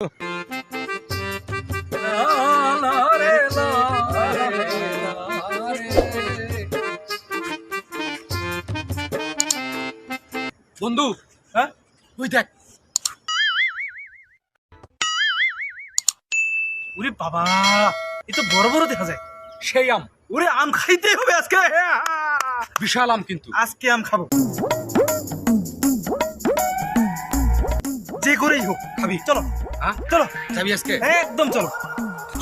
বন্ধু হ্যাঁ? তুই দেখ। ওরে বাবা এ তো বড় বড় দেখা যায়। সেই আম। ওরে আম খাইতে হবে আজকে। বিশাল আম কিন্তু। আজকে আম খাব। যে করেই হোক খাবি। চলো। হ্যাঁ চলো। যাবি আজকে? একদম চলো।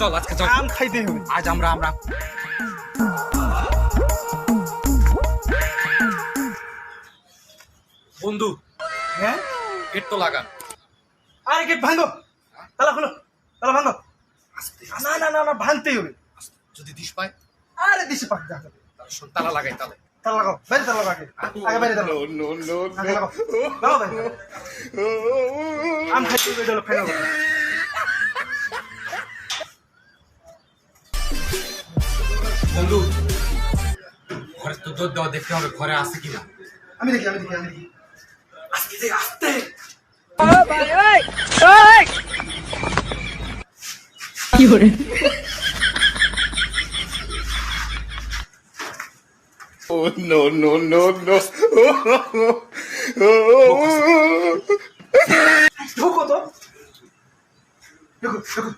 চল আজকে চল। আম খাইতে হবে। আজ আমরা আমরা। বন্ধু হ্যাঁ? গেট তো লাগান। আরে গেট ভাঙো। তালা খোলো তালা ভাঙো। না না না না ভাঙতেই হবে। যদি দিস পায়। আরে দিশে পাক শোন, তালা লাগাই তাহলে। তালা লাগাও বাইরে তালা লাগাও আগে। আগে বাইরে তালা লাগাও। আগে লাগাও। লাগাও বাইরে আম খাইতে হবে চলো ফাইনাল বন্ধু ঘরে তো দৌড় দেওয়া দেখতে হবে ঘরে আছে কিনা? আমি দেখি আমি দেখি আমি দেখি। আস্তে। দে আস্তে Oh no no no no! ঢোকো তো ঢোকো ঢোকো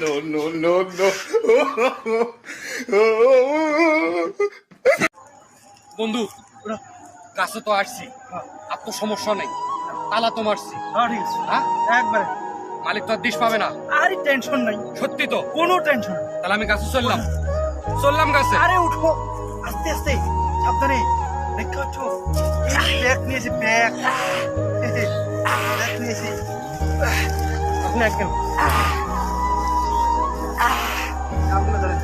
no no no no! বন্ধু কাছে তো আসছি। আর তো সমস্যা নেই। তালা তো মারছি। হ্যাঁ ঠিক আছে। হ্যাঁ? একবারে। মালিক তো আর দিস পাবে না। আরে টেনশন নাই। সত্যি তো? কোনো টেনশন তাহলে আমি গাছে চললাম। চললাম গাছে আরে উঠো। আস্তে আস্তে। সাবধানে। দেখতে পাচ্ছ? ব্যাগ নিয়েছি ব্যাগ। ব্যাগ নিয়েছি আপনি এক কেন? আপনি ধরেন।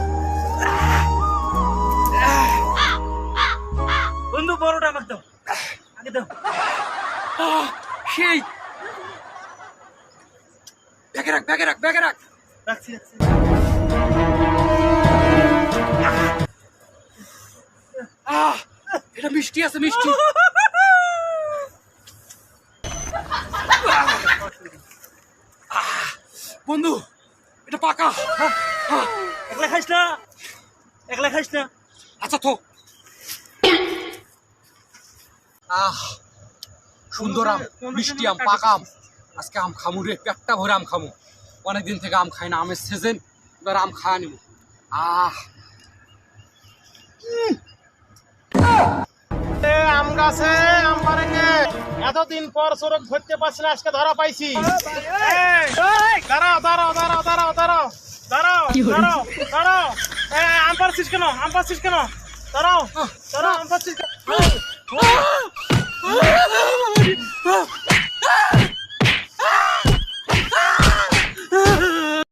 বন্ধু বড়টা আমার দাও। আগে দাও। সেই। ব্যাগে রাখ ব্যাগে রাখ ব্যাগে রাখ। রাখছি রাখছি। আহ এটা মিষ্টি আছে মিষ্টি। বন্ধু এটা পাকা। আহ, একলা খাইস না? একলা খাইস না? আচ্ছা তো আহ সুন্দর আম মিষ্টি আম পাকা আম। আজকে আম খামু রে পেটটা ভরে আম খামু। অনেকদিন থেকে আম খাই না আমের সিজন এবার আম খাওয়া নিব। আহ। এ, আম গাছে আম পারেঙ্গে এতদিন পর সড়ক ধরতে পারছি না আজকে ধরা পাইছি। এই, দাঁড়াও দাঁড়াও দাঁড়াও দাঁড়াও দাঁড়াও দাঁড়াও দাঁড়াও দাঁড়াও। আম পারছিস কেন? আম পারছিস কেন? দাঁড়াও দাঁড়াও আম পারছিস কেন?